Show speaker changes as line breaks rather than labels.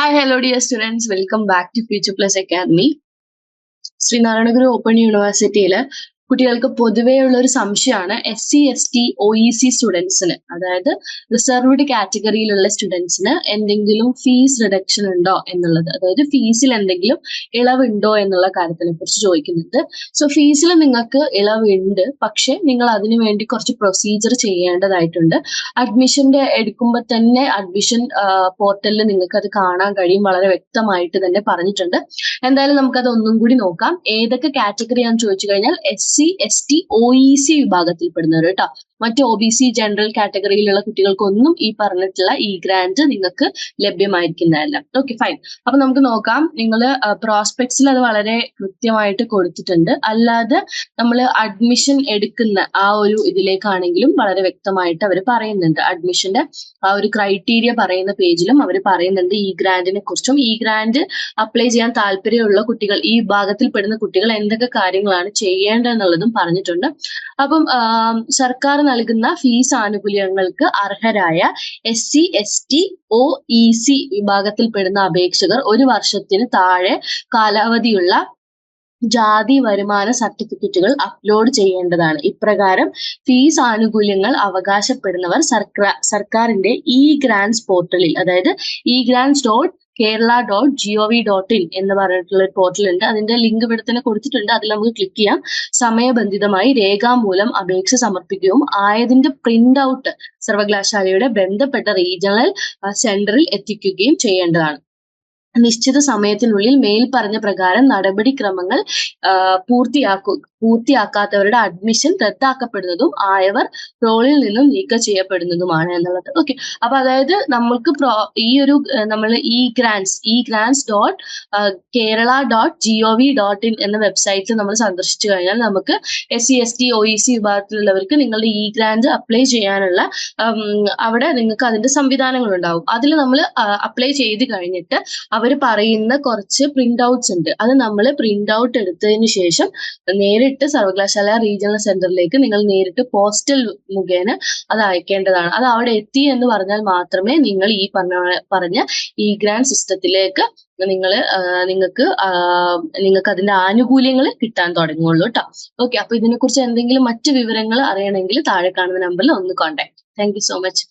hi hello dear students welcome back to future plus academy Sreenarayana Guru open യൂണിവേഴ്സിറ്റിയിൽ കുട്ടികൾക്ക് പൊതുവേ ഉള്ള ഒരു സംശയമാണ് S C S T O E C സ്റ്റുഡൻസിന് അതായത് റിസർവ്ഡ് കാറ്റഗറിയിലുള്ള സ്റ്റുഡൻസിന് എന്തെങ്കിലും ഫീസ് റിഡക്ഷൻ ഉണ്ടോ എന്നുള്ളത്. അതായത് ഫീസിൽ എന്തെങ്കിലും ഇളവുണ്ടോ എന്നുള്ള കാര്യത്തിനെ കുറിച്ച് ചോദിക്കുന്നുണ്ട്. സോ ഫീസിൽ നിങ്ങൾക്ക് ഇളവുണ്ട്. പക്ഷെ നിങ്ങൾ അതിനു വേണ്ടി കുറച്ച് പ്രൊസീജിയർ ചെയ്യേണ്ടതായിട്ടുണ്ട്. അഡ്മിഷന്റെ എടുക്കുമ്പോൾ തന്നെ അഡ്മിഷൻ പോർട്ടലിൽ നിങ്ങൾക്ക് അത് കാണാൻ കഴിയും. വളരെ വ്യക്തമായിട്ട് തന്നെ പറഞ്ഞിട്ടുണ്ട്. എന്തായാലും നമുക്കത് ഒന്നും കൂടി നോക്കാം. ഏതൊക്കെ കാറ്റഗറിയാന്ന് ചോദിച്ചു കഴിഞ്ഞാൽ S C S T O E C വിഭാഗത്തിൽപ്പെടുന്നവർ കേട്ടോ. മറ്റ് ഒ ബി സി ജനറൽ കാറ്റഗറിയിലുള്ള കുട്ടികൾക്കൊന്നും ഈ പറഞ്ഞിട്ടുള്ള ഈ ഗ്രാൻഡ് നിങ്ങൾക്ക് ലഭ്യമായിരിക്കുന്നതല്ല. ഓക്കെ ഫൈൻ അപ്പൊ നമുക്ക് നോക്കാം. നിങ്ങൾ പ്രോസ്പെക്ട്സിൽ അത് വളരെ കൃത്യമായിട്ട് കൊടുത്തിട്ടുണ്ട്. അല്ലാതെ നമ്മൾ അഡ്മിഷൻ എടുക്കുന്ന ആ ഒരു ഇതിലേക്കാണെങ്കിലും വളരെ വ്യക്തമായിട്ട് അവർ പറയുന്നുണ്ട്. അഡ്മിഷന്റെ ആ ഒരു ക്രൈറ്റീരിയ പറയുന്ന പേജിലും അവർ പറയുന്നുണ്ട് ഈ ഗ്രാൻഡിനെ കുറിച്ചും. ഈ ഗ്രാൻഡ് അപ്ലൈ ചെയ്യാൻ താല്പര്യമുള്ള കുട്ടികൾ ഈ വിഭാഗത്തിൽ പെടുന്ന കുട്ടികൾ എന്തൊക്കെ കാര്യങ്ങളാണ് ചെയ്യേണ്ടതെന്നുള്ളതും പറഞ്ഞിട്ടുണ്ട്. അപ്പം സർക്കാർ നൽകുന്ന ഫീസ് ആനുകൂല്യങ്ങൾക്ക് അർഹരായ S C S T O E C വിഭാഗത്തിൽപ്പെടുന്ന അപേക്ഷകർ ഒരു വർഷത്തിന് താഴെ കാലാവധിയുള്ള ജാതി വരുമാന സർട്ടിഫിക്കറ്റുകൾ അപ്ലോഡ് ചെയ്യേണ്ടതാണ്. ഇപ്രകാരം ഫീസ് ആനുകൂല്യങ്ങൾ അവകാശപ്പെടുന്നവർ സർക്കാർ സർക്കാരിന്റെ ഇ ഗ്രാൻസ് പോർട്ടലിൽ അതായത് e grants dot Kerala dot G O V dot in എന്ന് പറഞ്ഞിട്ടുള്ള ഒരു പോർട്ടൽ ഉണ്ട്. അതിന്റെ ലിങ്ക് ഇവിടെ തന്നെ കൊടുത്തിട്ടുണ്ട്. അതിൽ നമുക്ക് ക്ലിക്ക് ചെയ്യാം. സമയബന്ധിതമായി രേഖാമൂലം അപേക്ഷ സമർപ്പിക്കുകയും ആയതിന്റെ പ്രിന്റ് ഔട്ട് സർവകലാശാലയുടെ ബന്ധപ്പെട്ട റീജിയണൽ സെന്ററിൽ എത്തിക്കുകയും ചെയ്യേണ്ടതാണ്. നിശ്ചിത സമയത്തിനുള്ളിൽ മേൽ പറഞ്ഞ പ്രകാരം നടപടിക്രമങ്ങൾ പൂർത്തിയാക്കു പൂർത്തിയാക്കാത്തവരുടെ അഡ്മിഷൻ റദ്ദാക്കപ്പെടുന്നതും ആയവർ റോളിൽ നിന്നും നീക്കം ചെയ്യപ്പെടുന്നതുമാണ് എന്നുള്ളത്. ഓക്കെ അപ്പൊ അതായത് നമ്മൾക്ക് ഈ ഒരു നമ്മൾ e grants e grants dot Kerala dot G O V dot in എന്ന വെബ്സൈറ്റിൽ നമ്മൾ സന്ദർശിച്ചു കഴിഞ്ഞാൽ നമുക്ക് S C S T O E C വിഭാഗത്തിലുള്ളവർക്ക് നിങ്ങളുടെ ഈ ഗ്രാൻഡ് അപ്ലൈ ചെയ്യാനുള്ള അവിടെ നിങ്ങൾക്ക് അതിന്റെ സംവിധാനങ്ങൾ ഉണ്ടാവും. അതിൽ നമ്മൾ അപ്ലൈ ചെയ്ത് കഴിഞ്ഞിട്ട് അവർ പറയുന്ന കുറച്ച് പ്രിന്റ് ഔട്ട്സ് ഉണ്ട്. അത് നമ്മൾ പ്രിന്റ് ഔട്ട് എടുത്തതിന് ശേഷം നേരിട്ട് സർവകലാശാല റീജിയണൽ സെന്ററിലേക്ക് നിങ്ങൾ നേരിട്ട് പോസ്റ്റൽ മുഖേന അത് അയക്കേണ്ടതാണ്. അത് അവിടെ എത്തി എന്ന് പറഞ്ഞാൽ മാത്രമേ നിങ്ങൾ ഈ പറഞ്ഞ പറഞ്ഞ ഈ ഗ്രാൻഡ് സിസ്റ്റത്തിലേക്ക് നിങ്ങൾ നിങ്ങൾക്ക് നിങ്ങൾക്ക് അതിന്റെ ആനുകൂല്യങ്ങൾ കിട്ടാൻ തുടങ്ങുള്ളൂ കേട്ടോ ഓക്കെ അപ്പൊ ഇതിനെക്കുറിച്ച് എന്തെങ്കിലും മറ്റു വിവരങ്ങൾ അറിയണമെങ്കിൽ താഴെ കാണുന്ന നമ്പറിൽ ഒന്ന് കോൺടാക്ട് താങ്ക് സോ മച്ച്